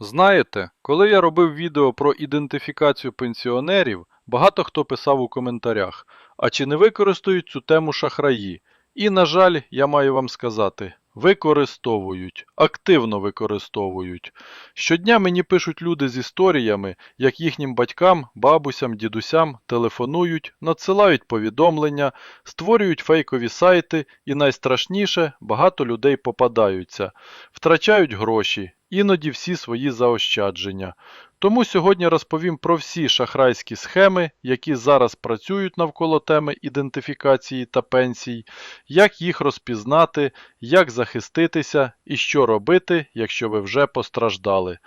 Знаєте, коли я робив відео про ідентифікацію пенсіонерів, багато хто писав у коментарях, а чи не використають цю тему шахраї? І, на жаль, я маю вам сказати, використовують, активно використовують. Щодня мені пишуть люди з історіями, як їхнім батькам, бабусям, дідусям телефонують, надсилають повідомлення, створюють фейкові сайти і найстрашніше, багато людей попадаються, втрачають гроші, іноді всі свої заощадження. Тому сьогодні розповім про всі шахрайські схеми, які зараз працюють навколо теми ідентифікації та пенсій, як їх розпізнати, як захиститися і що робити, якщо ви вже постраждали.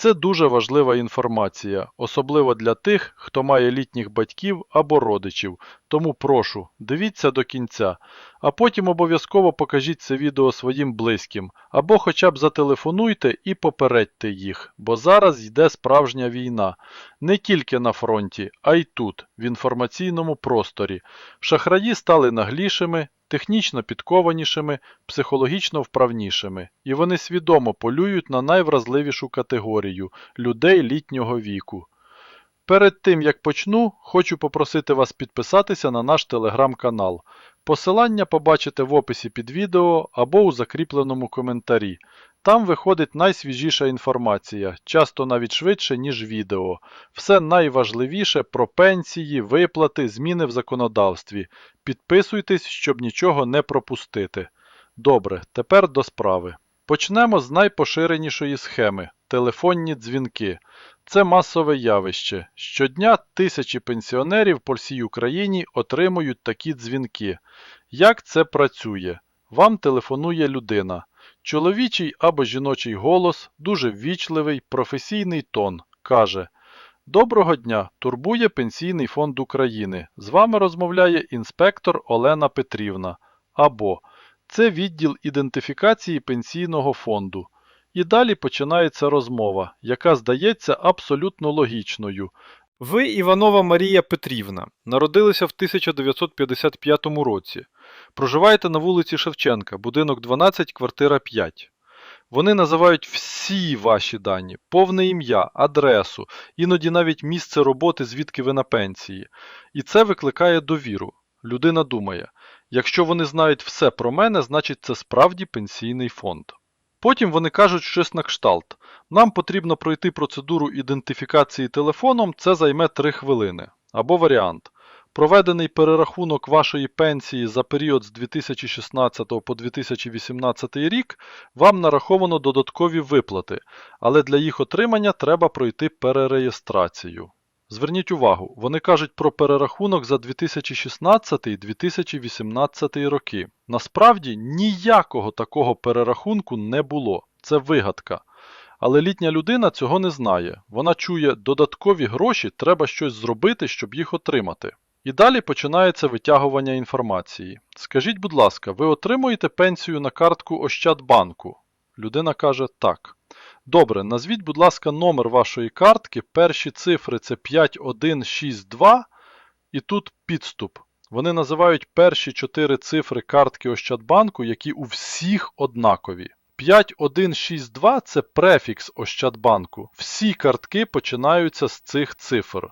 Це дуже важлива інформація, особливо для тих, хто має літніх батьків або родичів. Тому прошу, дивіться до кінця, а потім обов'язково покажіть це відео своїм близьким, або хоча б зателефонуйте і попередьте їх, бо зараз йде справжня війна. Не тільки на фронті, а й тут, в інформаційному просторі. Шахраї стали наглішими, технічно підкованішими, психологічно вправнішими, і вони свідомо полюють на найвразливішу категорію людей літнього віку. Перед тим як почну, хочу попросити вас підписатися на наш телеграм-канал. Посилання побачите в описі під відео або у закріпленому коментарі. Там виходить найсвіжіша інформація, часто навіть швидше, ніж відео. Все найважливіше про пенсії, виплати, зміни в законодавстві. Підписуйтесь, щоб нічого не пропустити. Добре, тепер до справи. Почнемо з найпоширенішої схеми телефонні дзвінки. Це масове явище. Щодня тисячі пенсіонерів по всій Україні отримують такі дзвінки. Як це працює? Вам телефонує людина. Чоловічий або жіночий голос, дуже ввічливий, професійний тон, каже Доброго дня! Турбує Пенсійний фонд України. З вами розмовляє інспектор Олена Петрівна. Або Це відділ ідентифікації пенсійного фонду. І далі починається розмова, яка здається абсолютно логічною. Ви Іванова Марія Петрівна, народилися в 1955 році. Проживаєте на вулиці Шевченка, будинок 12, квартира 5. Вони називають всі ваші дані, повне ім'я, адресу, іноді навіть місце роботи, звідки ви на пенсії. І це викликає довіру. Людина думає, якщо вони знають все про мене, значить це справді пенсійний фонд. Потім вони кажуть щось на кшталт. Нам потрібно пройти процедуру ідентифікації телефоном, це займе 3 хвилини. Або варіант. Проведений перерахунок вашої пенсії за період з 2016 по 2018 рік вам нараховано додаткові виплати, але для їх отримання треба пройти перереєстрацію. Зверніть увагу, вони кажуть про перерахунок за 2016-2018 роки. Насправді ніякого такого перерахунку не було. Це вигадка. Але літня людина цього не знає. Вона чує, додаткові гроші треба щось зробити, щоб їх отримати. І далі починається витягування інформації. Скажіть, будь ласка, ви отримуєте пенсію на картку Ощадбанку? Людина каже так. Добре, назвіть, будь ласка, номер вашої картки. Перші цифри це 5162 і тут підступ. Вони називають перші чотири цифри картки Ощадбанку, які у всіх однакові. 5162 це префікс Ощадбанку. Всі картки починаються з цих цифр.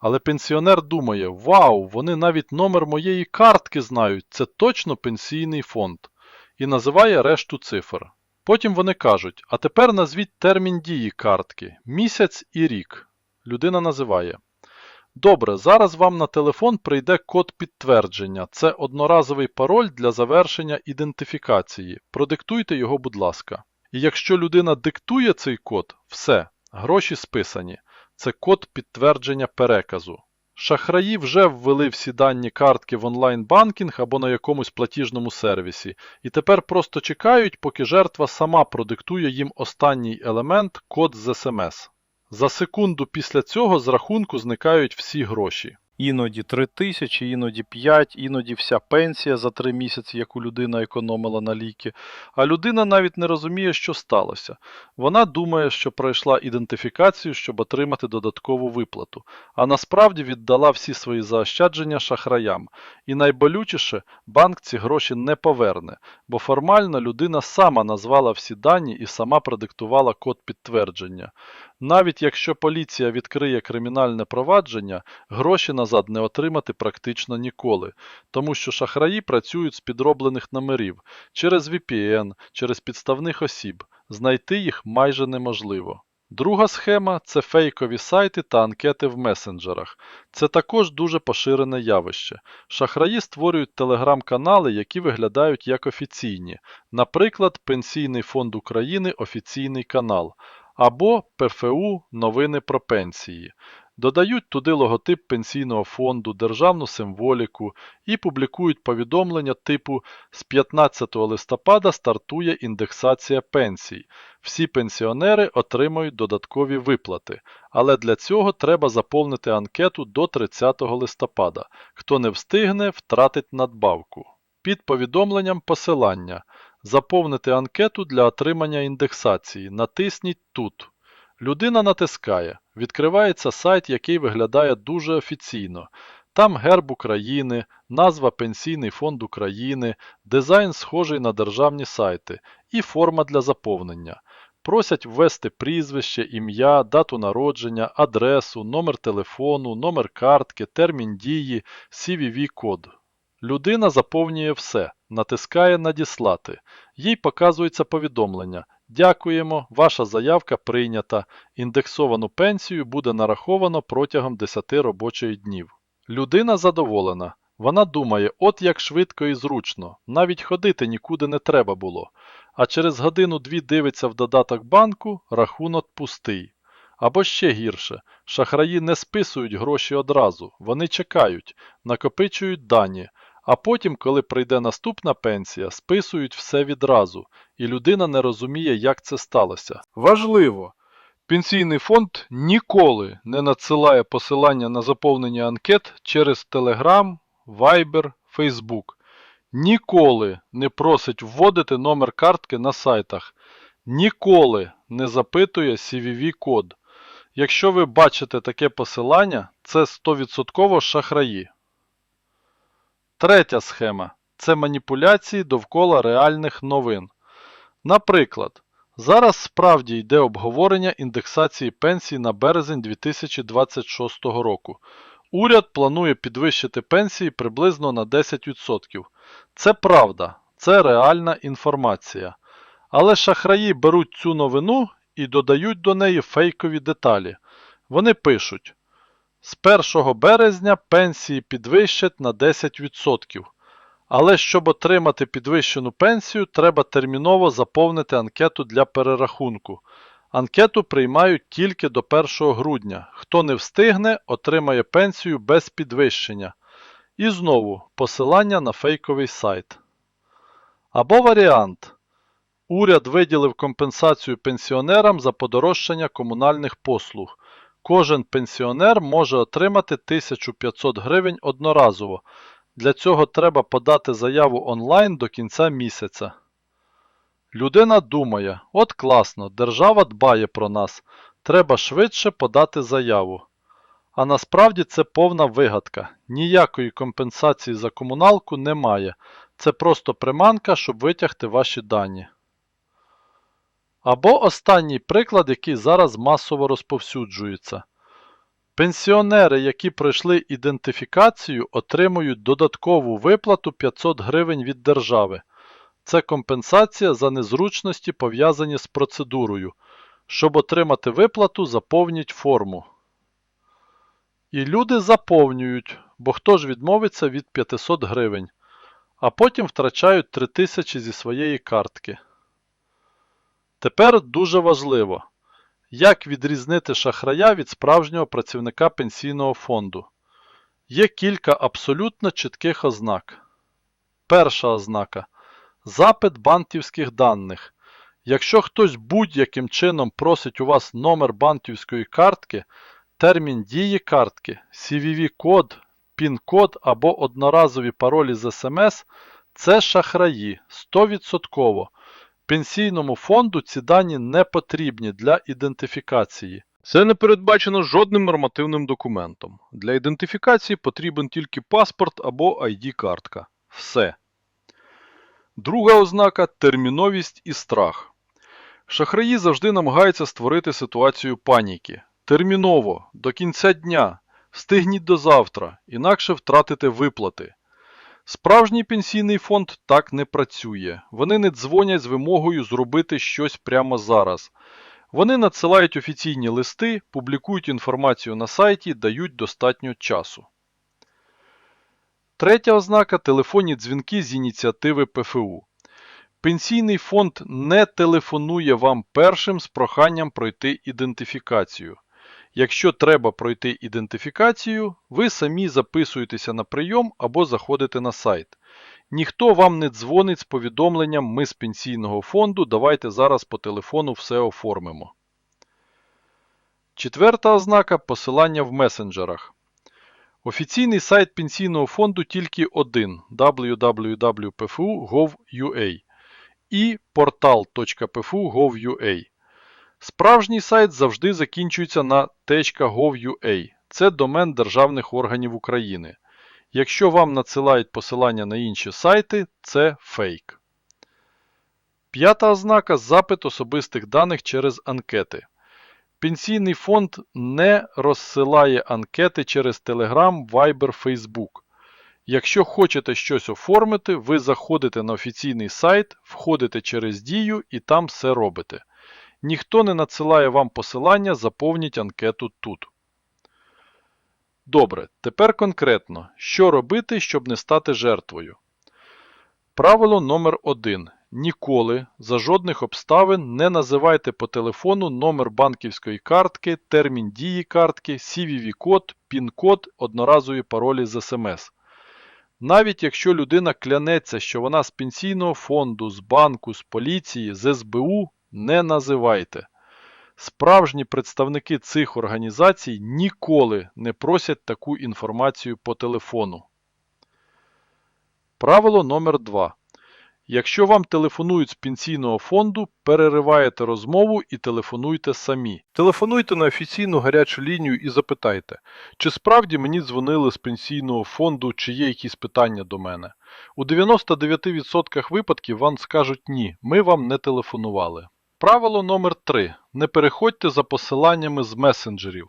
Але пенсіонер думає: Вау, вони навіть номер моєї картки знають, це точно пенсійний фонд. І називає решту цифр. Потім вони кажуть: а тепер назвіть термін дії картки місяць і рік. Людина називає. Добре, зараз вам на телефон прийде код підтвердження. Це одноразовий пароль для завершення ідентифікації. Продиктуйте його, будь ласка. І якщо людина диктує цей код, все, гроші списані. Це код підтвердження переказу. Шахраї вже ввели всі дані картки в онлайн-банкінг або на якомусь платіжному сервісі, і тепер просто чекають, поки жертва сама продиктує їм останній елемент код з СМС. За секунду після цього з рахунку зникають всі гроші. Іноді 3 тисячі, іноді 5, іноді вся пенсія за 3 місяці, яку людина економила на ліки. А людина навіть не розуміє, що сталося. Вона думає, що пройшла ідентифікацію, щоб отримати додаткову виплату, а насправді віддала всі свої заощадження шахраям. І найболючіше, банк ці гроші не поверне, бо формально людина сама назвала всі дані і сама продиктувала код підтвердження. Навіть якщо поліція відкриє кримінальне провадження, гроші назад не отримати практично ніколи, тому що шахраї працюють з підроблених номерів через VPN, через підставних осіб. Знайти їх майже неможливо. Друга схема це фейкові сайти та анкети в месенджерах. Це також дуже поширене явище. Шахраї створюють телеграм-канали, які виглядають як офіційні, наприклад, Пенсійний фонд України офіційний канал або ПФУ Новини про пенсії. Додають туди логотип пенсійного фонду, державну символіку і публікують повідомлення типу з 15 листопада стартує індексація пенсій. Всі пенсіонери отримають додаткові виплати, але для цього треба заповнити анкету до 30 листопада. Хто не встигне, втратить надбавку. Під повідомленням посилання. Заповнити анкету для отримання індексації. Натисніть тут. Людина натискає. Відкривається сайт, який виглядає дуже офіційно. Там герб України, назва Пенсійний фонд України, дизайн схожий на державні сайти і форма для заповнення. Просять ввести прізвище, ім'я, дату народження, адресу, номер телефону, номер картки, термін дії, CVV-код. Людина заповнює все, натискає Надіслати. Їй показується повідомлення. Дякуємо, ваша заявка прийнята. Індексовану пенсію буде нараховано протягом 10 робочих днів. Людина задоволена. Вона думає, от як швидко і зручно, навіть ходити нікуди не треба було. А через годину-дві дивиться в додаток банку, рахунок пустий. Або ще гірше, шахраї не списують гроші одразу, вони чекають, накопичують дані, а потім, коли прийде наступна пенсія, списують все відразу, і людина не розуміє, як це сталося. Важливо! Пенсійний фонд ніколи не надсилає посилання на заповнення анкет через Telegram, Viber, Facebook. Ніколи не просить вводити номер картки на сайтах. Ніколи не запитує CVV-код. Якщо ви бачите таке посилання, це 100% шахраї. Третя схема це маніпуляції довкола реальних новин. Наприклад, зараз справді йде обговорення індексації пенсій на березень 2026 року. Уряд планує підвищити пенсії приблизно на 10%. Це правда, це реальна інформація. Але шахраї беруть цю новину і додають до неї фейкові деталі. Вони пишуть: з 1 березня пенсії підвищать на 10%. Але щоб отримати підвищену пенсію, треба терміново заповнити анкету для перерахунку. Анкету приймають тільки до 1 грудня. Хто не встигне, отримає пенсію без підвищення. І знову посилання на фейковий сайт. Або варіант. Уряд виділив компенсацію пенсіонерам за подорожчання комунальних послуг. Кожен пенсіонер може отримати 1500 гривень одноразово. Для цього треба подати заяву онлайн до кінця місяця. Людина думає, от класно, держава дбає про нас, треба швидше подати заяву. А насправді це повна вигадка. Ніякої компенсації за комуналку немає. Це просто приманка, щоб витягти ваші дані. Або останній приклад, який зараз масово розповсюджується. Пенсіонери, які пройшли ідентифікацію, отримують додаткову виплату 500 гривень від держави. Це компенсація за незручності, пов'язані з процедурою. Щоб отримати виплату, заповніть форму. І люди заповнюють, бо хто ж відмовиться від 500 гривень, а потім втрачають 3000 зі своєї картки. Тепер дуже важливо. Як відрізнити шахрая від справжнього працівника пенсійного фонду? Є кілька абсолютно чітких ознак. Перша ознака запит банківських даних. Якщо хтось будь-яким чином просить у вас номер банківської картки, термін дії картки, CVV-код, пін-код або одноразові паролі з СМС це шахраї 100%. Пенсійному фонду ці дані не потрібні для ідентифікації. Це не передбачено жодним нормативним документом. Для ідентифікації потрібен тільки паспорт або ID-картка. Все. Друга ознака терміновість і страх. Шахраї завжди намагаються створити ситуацію паніки. Терміново, до кінця дня, встигніть до завтра, інакше втратите виплати. Справжній пенсійний фонд так не працює. Вони не дзвонять з вимогою зробити щось прямо зараз. Вони надсилають офіційні листи, публікують інформацію на сайті, дають достатньо часу. Третя ознака телефонні дзвінки з ініціативи ПФУ. Пенсійний фонд не телефонує вам першим з проханням пройти ідентифікацію. Якщо треба пройти ідентифікацію, ви самі записуєтеся на прийом або заходите на сайт. Ніхто вам не дзвонить з повідомленням Ми з пенсійного фонду, давайте зараз по телефону все оформимо. Четверта ознака посилання в месенджерах. Офіційний сайт пенсійного фонду тільки один www.pfu.gov.ua і portal.pfu.gov.ua. Справжній сайт завжди закінчується на .gov.ua. Це домен державних органів України. Якщо вам надсилають посилання на інші сайти, це фейк. П'ята ознака запит особистих даних через анкети. Пенсійний фонд не розсилає анкети через Telegram, Viber, Facebook. Якщо хочете щось оформити, ви заходите на офіційний сайт, входите через Дію і там все робите. Ніхто не надсилає вам посилання, заповніть анкету тут. Добре, тепер конкретно, що робити, щоб не стати жертвою. Правило номер 1. Ніколи за жодних обставин не називайте по телефону номер банківської картки, термін дії картки, CVV-код, PIN-код, одноразові паролі з СМС. Навіть якщо людина клянеться, що вона з пенсійного фонду, з банку, з поліції, з СБУ, не називайте. Справжні представники цих організацій ніколи не просять таку інформацію по телефону. Правило номер 2. Якщо вам телефонують з пенсійного фонду, перериваєте розмову і телефонуйте самі. Телефонуйте на офіційну гарячу лінію і запитайте, чи справді мені дзвонили з пенсійного фонду, чи є якісь питання до мене. У 99% випадків вам скажуть ні, ми вам не телефонували. Правило номер 3. Не переходьте за посиланнями з месенджерів.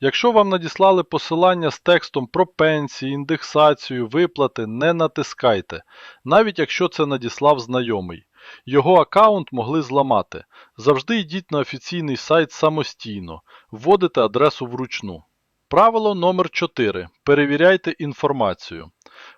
Якщо вам надіслали посилання з текстом про пенсії, індексацію, виплати, не натискайте, навіть якщо це надіслав знайомий. Його аккаунт могли зламати. Завжди йдіть на офіційний сайт самостійно, вводите адресу вручну. Правило номер 4. Перевіряйте інформацію.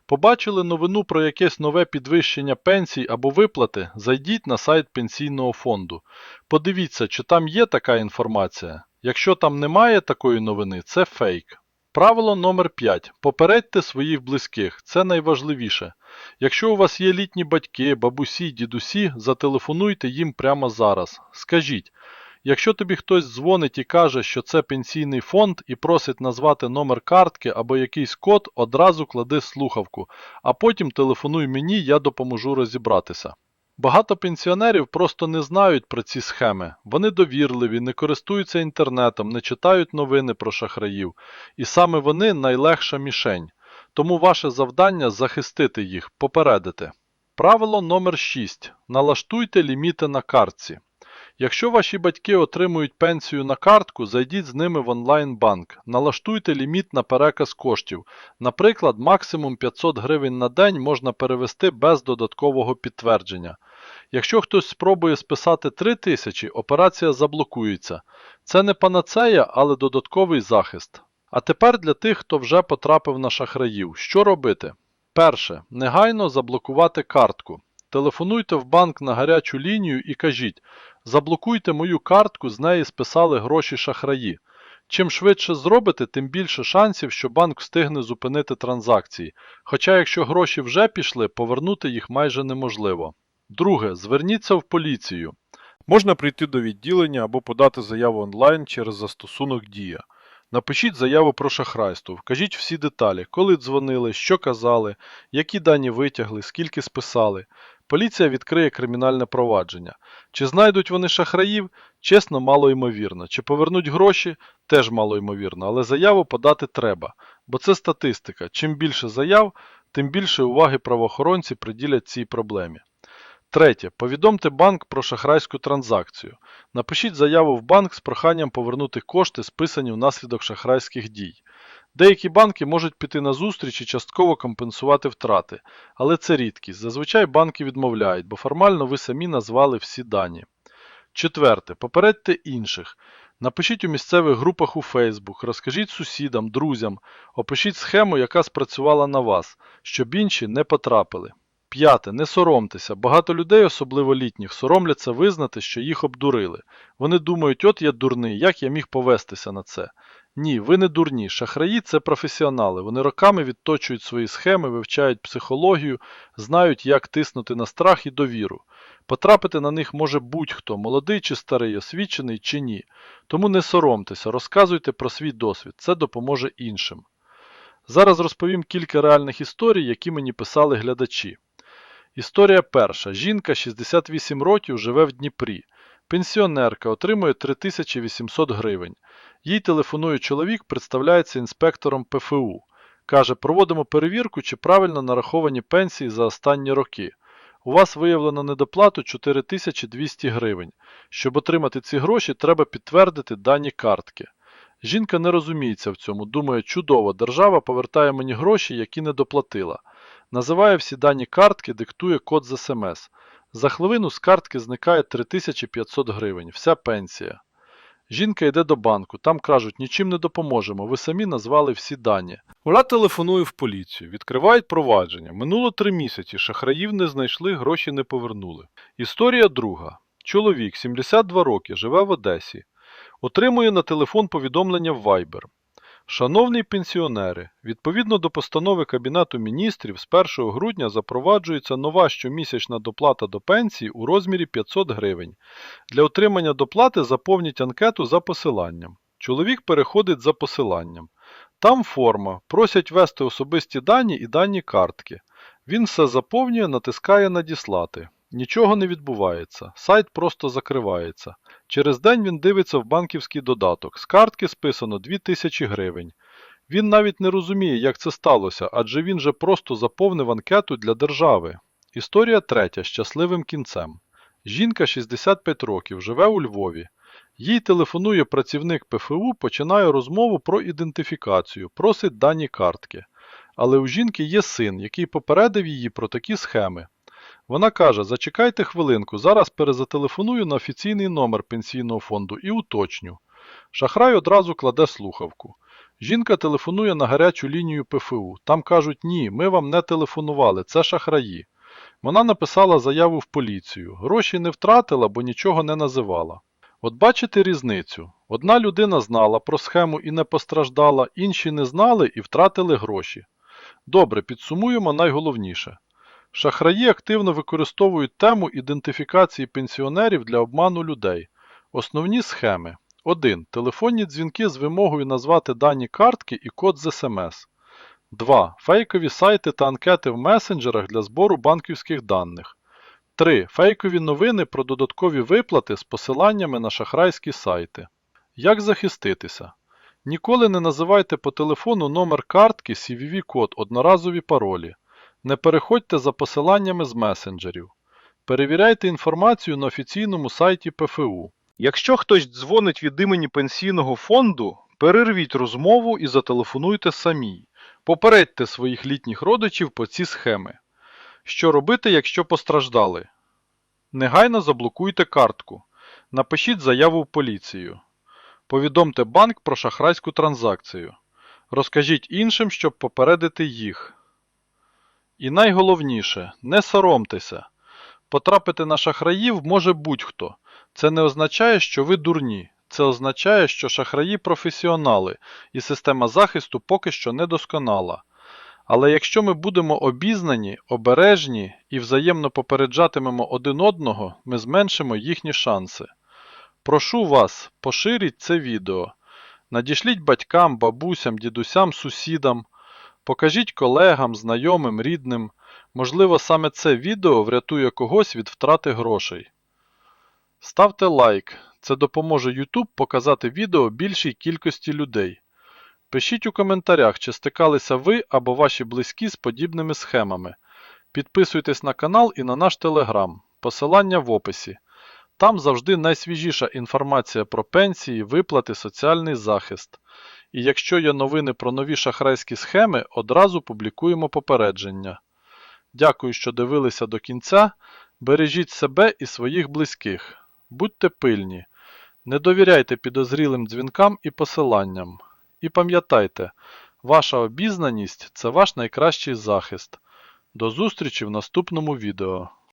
Побачили новину про якесь нове підвищення пенсій або виплати, зайдіть на сайт пенсійного фонду. Подивіться, чи там є така інформація. Якщо там немає такої новини, це фейк. Правило номер 5. Попередьте своїх близьких. Це найважливіше. Якщо у вас є літні батьки, бабусі, дідусі, зателефонуйте їм прямо зараз. Скажіть, якщо тобі хтось дзвонить і каже, що це пенсійний фонд і просить назвати номер картки або якийсь код, одразу клади слухавку, а потім телефонуй мені, я допоможу розібратися. Багато пенсіонерів просто не знають про ці схеми. Вони довірливі, не користуються інтернетом, не читають новини про шахраїв. І саме вони найлегша мішень. Тому ваше завдання захистити їх, попередити. Правило номер 6. Налаштуйте ліміти на картці. Якщо ваші батьки отримують пенсію на картку, зайдіть з ними в онлайн-банк. Налаштуйте ліміт на переказ коштів. Наприклад, максимум 500 гривень на день можна перевести без додаткового підтвердження. Якщо хтось спробує списати 3 тисячі, операція заблокується. Це не панацея, але додатковий захист. А тепер для тих, хто вже потрапив на шахраїв. Що робити? Перше. Негайно заблокувати картку. Телефонуйте в банк на гарячу лінію і кажіть: заблокуйте мою картку, з неї списали гроші шахраї. Чим швидше зробите, тим більше шансів, що банк встигне зупинити транзакції. Хоча, якщо гроші вже пішли, повернути їх майже неможливо. Друге. Зверніться в поліцію. Можна прийти до відділення або подати заяву онлайн через застосунок Дія. Напишіть заяву про шахрайство, вкажіть всі деталі, коли дзвонили, що казали, які дані витягли, скільки списали. Поліція відкриє кримінальне провадження. Чи знайдуть вони шахраїв? Чесно, мало ймовірно. Чи повернуть гроші? Теж мало ймовірно, але заяву подати треба, бо це статистика. Чим більше заяв, тим більше уваги правоохоронці приділять цій проблемі. Третє. Повідомте банк про шахрайську транзакцію. Напишіть заяву в банк з проханням повернути кошти, списані внаслідок шахрайських дій. Деякі банки можуть піти на зустріч і частково компенсувати втрати, але це рідкість. Зазвичай банки відмовляють, бо формально ви самі назвали всі дані. Четверте. Попередьте інших. Напишіть у місцевих групах у Facebook, розкажіть сусідам, друзям, опишіть схему, яка спрацювала на вас, щоб інші не потрапили. П'яте. Не соромтеся. Багато людей, особливо літніх, соромляться визнати, що їх обдурили. Вони думають, от я дурний, як я міг повестися на це. Ні, ви не дурні. Шахраї це професіонали. Вони роками відточують свої схеми, вивчають психологію, знають, як тиснути на страх і довіру. Потрапити на них може будь-хто, молодий чи старий, освічений чи ні. Тому не соромтеся, розказуйте про свій досвід, це допоможе іншим. Зараз розповім кілька реальних історій, які мені писали глядачі. Історія перша. Жінка 68 років живе в Дніпрі. Пенсіонерка отримує 3800 гривень. Їй телефонує чоловік, представляється інспектором ПФУ. Каже, проводимо перевірку, чи правильно нараховані пенсії за останні роки. У вас виявлено недоплату 4200 гривень. Щоб отримати ці гроші, треба підтвердити дані картки. Жінка не розуміється в цьому, думає, чудово, держава повертає мені гроші, які не доплатила. Називає всі дані картки, диктує код з смс. За хвилину з картки зникає 3500 гривень, вся пенсія. Жінка йде до банку, там кажуть, нічим не допоможемо, ви самі назвали всі дані. Вона телефонує в поліцію, відкривають провадження. Минуло три місяці, шахраїв не знайшли, гроші не повернули. Історія друга. Чоловік, 72 роки, живе в Одесі. Отримує на телефон повідомлення в Viber. Шановні пенсіонери, відповідно до постанови Кабінету міністрів з 1 грудня запроваджується нова щомісячна доплата до пенсії у розмірі 500 гривень. Для отримання доплати заповніть анкету за посиланням. Чоловік переходить за посиланням. Там форма, просять ввести особисті дані і дані картки. Він все заповнює, натискає Надіслати. Нічого не відбувається, сайт просто закривається. Через день він дивиться в банківський додаток. З картки списано 2000 гривень. Він навіть не розуміє, як це сталося, адже він же просто заповнив анкету для держави. Історія третя з щасливим кінцем. Жінка 65 років, живе у Львові. Їй телефонує працівник ПФУ, починає розмову про ідентифікацію, просить дані картки. Але у жінки є син, який попередив її про такі схеми. Вона каже: зачекайте хвилинку, зараз перезателефоную на офіційний номер пенсійного фонду і уточню. Шахрай одразу кладе слухавку. Жінка телефонує на гарячу лінію ПФУ. Там кажуть, ні, ми вам не телефонували, це шахраї. Вона написала заяву в поліцію. Гроші не втратила, бо нічого не називала. От бачите різницю. Одна людина знала про схему і не постраждала, інші не знали і втратили гроші. Добре, підсумуємо найголовніше. Шахраї активно використовують тему ідентифікації пенсіонерів для обману людей. Основні схеми. 1. Телефонні дзвінки з вимогою назвати дані картки і код з СМС. 2. Фейкові сайти та анкети в месенджерах для збору банківських даних. 3. Фейкові новини про додаткові виплати з посиланнями на шахрайські сайти. Як захиститися? Ніколи не називайте по телефону номер картки, CVV-код, одноразові паролі. Не переходьте за посиланнями з месенджерів. Перевіряйте інформацію на офіційному сайті ПФУ. Якщо хтось дзвонить від імені пенсійного фонду, перервіть розмову і зателефонуйте самі. Попередьте своїх літніх родичів по ці схеми. Що робити, якщо постраждали? Негайно заблокуйте картку. Напишіть заяву в поліцію. Повідомте банк про шахрайську транзакцію. Розкажіть іншим, щоб попередити їх. І найголовніше, не соромтеся. Потрапити на шахраїв може будь-хто. Це не означає, що ви дурні. Це означає, що шахраї професіонали, і система захисту поки що недосконала. Але якщо ми будемо обізнані, обережні і взаємно попереджатимемо один одного, ми зменшимо їхні шанси. Прошу вас, поширіть це відео. Надішліть батькам, бабусям, дідусям, сусідам, покажіть колегам, знайомим, рідним. Можливо, саме це відео врятує когось від втрати грошей. Ставте лайк. Це допоможе YouTube показати відео більшій кількості людей. Пишіть у коментарях, чи стикалися ви або ваші близькі з подібними схемами. Підписуйтесь на канал і на наш телеграм. Посилання в описі. Там завжди найсвіжіша інформація про пенсії, виплати, соціальний захист. І якщо є новини про нові шахрайські схеми, одразу публікуємо попередження. Дякую, що дивилися до кінця. Бережіть себе і своїх близьких. Будьте пильні. Не довіряйте підозрілим дзвінкам і посиланням. І пам'ятайте, ваша обізнаність це ваш найкращий захист. До зустрічі в наступному відео.